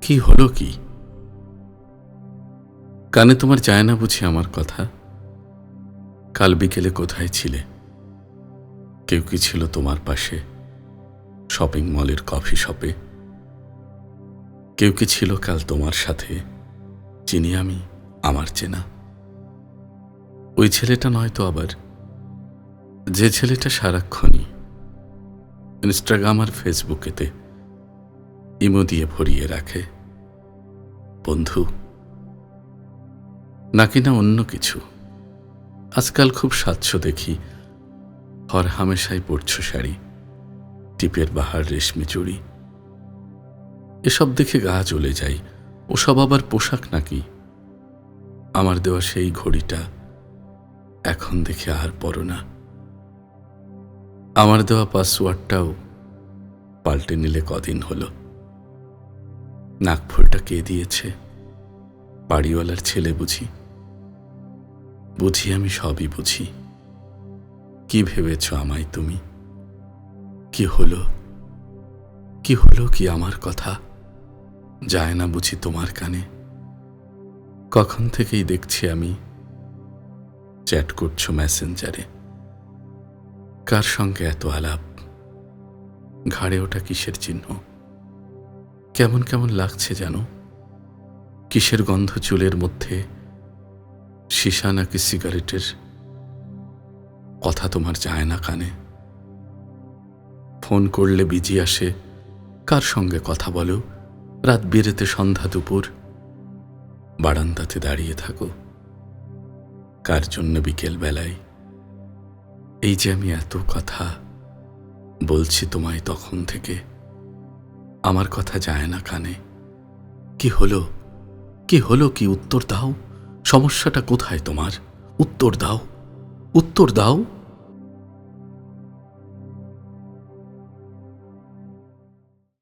কি হলো কি? কানে তোমার যায় না বুঝি আমার কথা? কাল বিকেলে কোথায় ছিলে? কেউ কি ছিল তোমার পাশে? শপিং মলের কফি শপে? কেউ কি ছিল কাল তোমার সাথে? চিনি আমি, আমার চেনা? ওই ছেলেটা নয় তো আবার? যে ছেলেটা সারাক্ষণই ইনস্টাগ্রাম আর ফেসবুকেতে ইমো দিয়ে ভরিয়ে রাখে। বন্ধু, নাকি না অন্য কিছু? আজকাল খুব স্বাচ্ছ দেখি। হর হামেশাই পড়ছ শাড়ি, টিপের বাহার রেশমি চুড়ি। এসব দেখে গা চলে যাই। ওসব আবার পোশাক নাকি? আমার দেওয়া সেই ঘড়িটা এখন দেখে আর পড়ো না। আমার দেওয়া পাসওয়ার্ডটাও পাল্টে নিলে কদিন হলো। নাগফুলটা কে দিয়েছে? বাড়িওয়ালার ছেলে বুঝি? বুঝি আমি সবই বুঝি। কি ভেবেছ আমায় তুমি? কি হলো? কি হলো কি আমার কথা? যায় না বুঝি তোমার কানে? কখন থেকেই দেখছি আমি? চ্যাট করছ মেসেঞ্জারে। কার সঙ্গে এত আলাপ? ঘাড়ে ওটা কিসের চিহ্ন? কেমন কেমন লাগছে যেন কিসের গন্ধ চুলের মধ্যে? সীসা নাকি সিগারেটের? কথা তোমার যায় না কানে। ফোন করলে বিজি আসে। কার সঙ্গে কথা বলো? রাত বেরেতে সন্ধ্যা দুপুর। বারান্দাতে দাঁড়িয়ে থাকো। কার জন্য বিকেল বেলায়? এই যে আমি এত কথা বলছি তোমায় তখন থেকে। আমার কথা যায় না কানে। কি হলো? কি হলো কি উত্তর দাও? সমস্যাটা কোথায় তোমার? উত্তর দাও। উত্তর দাও।